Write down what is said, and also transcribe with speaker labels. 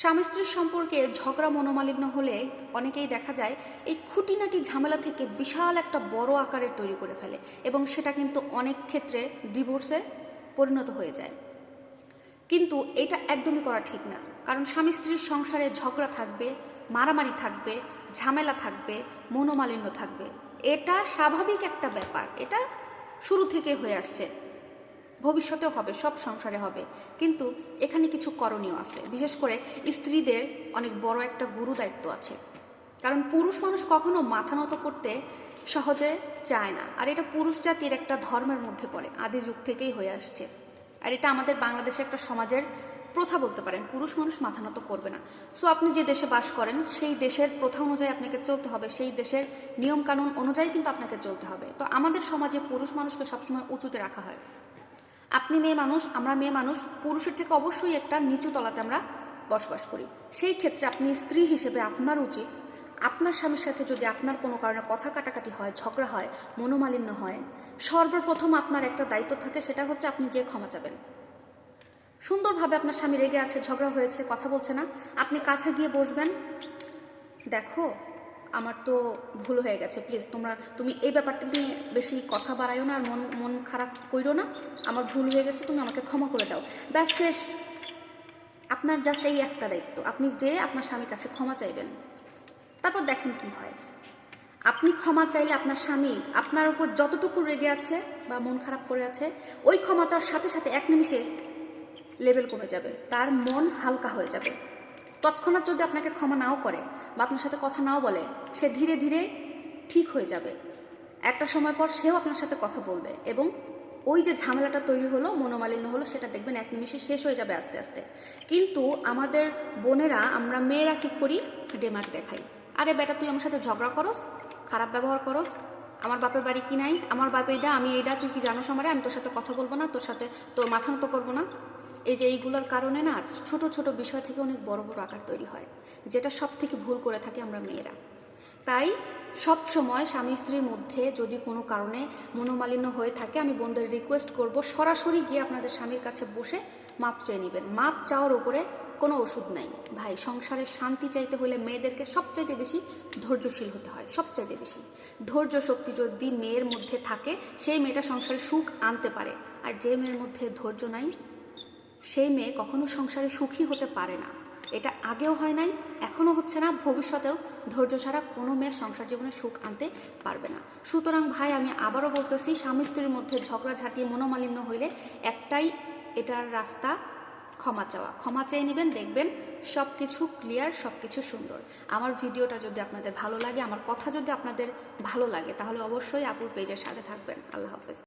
Speaker 1: স্বামী স্ত্রীর সম্পর্কে ঝগড়া মনোমালিন্য হলে অনেকেই দেখা যায় এই খুঁটিনাটি ঝামেলা থেকে বিশাল একটা বড় আকারের তৈরি করে ফেলে এবং সেটা কিন্তু অনেক ক্ষেত্রে ডিভোর্সে পরিণত হয়ে যায়। কিন্তু এটা একদমই করা ঠিক না। কারণ স্বামী স্ত্রীর সংসারে ঝগড়া থাকবে, মারামারি থাকবে, ঝামেলা থাকবে, মনোমালিন্য থাকবে। এটা স্বাভাবিক একটা ব্যাপার। এটা শুরু থেকে হয়ে আসছে। ভবিষ্যতেও হবে, সব সংসারে হবে। কিন্তু এখানে কিছু করণীয় আছে। বিশেষ করে স্ত্রীদের অনেক বড় একটা গুরু দায়িত্ব আছে। কারণ পুরুষ মানুষ কখনো মাথা নত করতে সহজে চায় না। আর এটা পুরুষ জাতির একটা ধর্মের মধ্যে পড়ে, আদি যুগ থেকেই হয়ে আসছে। আর এটা আমাদের বাংলাদেশের একটা সমাজের প্রথা বলতে পারেন। পুরুষ মানুষ মাথা নত করবে না। সো আপনি যে দেশে বাস করেন, সেই দেশের প্রথা অনুযায়ী আপনাকে চলতে হবে। সেই দেশের নিয়মকানুন অনুযায়ী কিন্তু আপনাকে চলতে হবে। তো আমাদের সমাজে পুরুষ মানুষকে সবসময় উঁচুতে রাখা হয়। আপনি মেয়ে মানুষ, আমরা মেয়ে মানুষ, পুরুষের থেকে অবশ্যই একটা নিচু তলাতে আমরা বসবাস করি। সেই ক্ষেত্রে আপনি স্ত্রী হিসেবে আপনার উচিত, আপনার স্বামীর সাথে যদি আপনার কোনো কারণে কথা কাটাকাটি হয়, ঝগড়া হয়, মনোমালিন্য হয়, সর্বপ্রথম আপনার একটা দায়িত্ব থাকে, সেটা হচ্ছে আপনি যে ক্ষমা চাবেন। সুন্দরভাবে আপনার স্বামী রেগে আছে, ঝগড়া হয়েছে, কথা বলছে না, আপনি কাছে গিয়ে বসবেন, দেখো আমার তো ভুল হয়ে গেছে প্লিজ তোমরা, তুমি এই ব্যাপারটা নিয়ে বেশি কথা বাড়াইও না আর মন মন খারাপ কইরো না। আমার ভুল হয়ে গেছে, তুমি আমাকে ক্ষমা করে দাও। ব্যাস, শেষ। আপনার জাস্ট এই একটা দায়িত্ব। আপনি যে আপনার স্বামীর কাছে ক্ষমা চাইবেন, তারপর দেখেন কি হয়। আপনি ক্ষমা চাইলে আপনার স্বামী আপনার উপর যতটুকু রেগে আছে বা মন খারাপ করে আছে, ওই ক্ষমা চাওয়ার সাথে সাথে এক নিমিষে লেভেল কমে যাবে। তার মন হালকা হয়ে যাবে। তৎক্ষণাৎ যদি আপনাকে ক্ষমা নাও করে বা আপনার সাথে কথা নাও বলে, সে ধীরে ধীরে ঠিক হয়ে যাবে। একটা সময় পর সেও আপনার সাথে কথা বলবে এবং ওই যে ঝামেলাটা তৈরি হলো, মনোমালিন্য হলো, সেটা দেখবেন এক নিমিষে শেষ হয়ে যাবে আস্তে আস্তে। কিন্তু আমাদের বোনেরা, আমরা মেয়েরা কী করি? ডেমাক দেখাই। আরে বেটা, তুই আমার সাথে ঝগড়া করস, খারাপ ব্যবহার করস, আমার বাপের বাড়ি কি নাই, আমার বাপ এইটা আমি এইটা তুই কি জানোস আমারে, আমি তোর সাথে কথা বলব না, তোর সাথে তোর মাথা মতো করব না। এই যে এইগুলোর কারণে না ছোট ছোট বিষয় থেকে অনেক বড় বড় আকার তৈরি হয়, যেটা সব থেকে ভুল করে থাকি আমরা মেয়েরা। তাই সব সময় স্বামী স্ত্রীর মধ্যে যদি কোনো কারণে মনোমালিন্য হয়ে থাকে, আমি বোনদের রিকোয়েস্ট করব সরাসরি গিয়ে আপনাদের স্বামীর কাছে বসে মাপ চেয়ে নেবেন। মাপ চাওয়ার উপরে কোনো ওষুধ নাই। ভাই, সংসারে শান্তি চাইতে হলে মেয়েদেরকে সবচাইতে বেশি ধৈর্যশীল হতে হয়, সবচাইতে বেশি। ধৈর্য শক্তি যদি মেয়ের মধ্যে থাকে, সেই মেয়েটা সংসারে সুখ আনতে পারে। আর যে মেয়ের মধ্যে ধৈর্য নাই সেই মেয়ে কখনো সংসারে সুখী হতে পারে না। এটা আগেও হয় নাই, এখনও হচ্ছে না, ভবিষ্যতেও ধৈর্য ছাড়া কোনো মেয়ে সংসার জীবনে সুখ আনতে পারবে না। সুতরাং ভাই, আমি আবারও বলতেছি, স্বামী স্ত্রীর মধ্যে ঝগড়াঝাঁটি, মনোমালিন্য হইলে একটাই এটার রাস্তা, ক্ষমা চাওয়া। ক্ষমা চেয়ে নেবেন, দেখবেন সব কিছু ক্লিয়ার সব কিছু সুন্দর। আমার ভিডিওটা যদি আপনাদের ভালো লাগে, আমার কথা যদি আপনাদের ভালো লাগে, তাহলে অবশ্যই আপুর পেজের সাথে থাকবেন। আল্লাহ হাফেজ।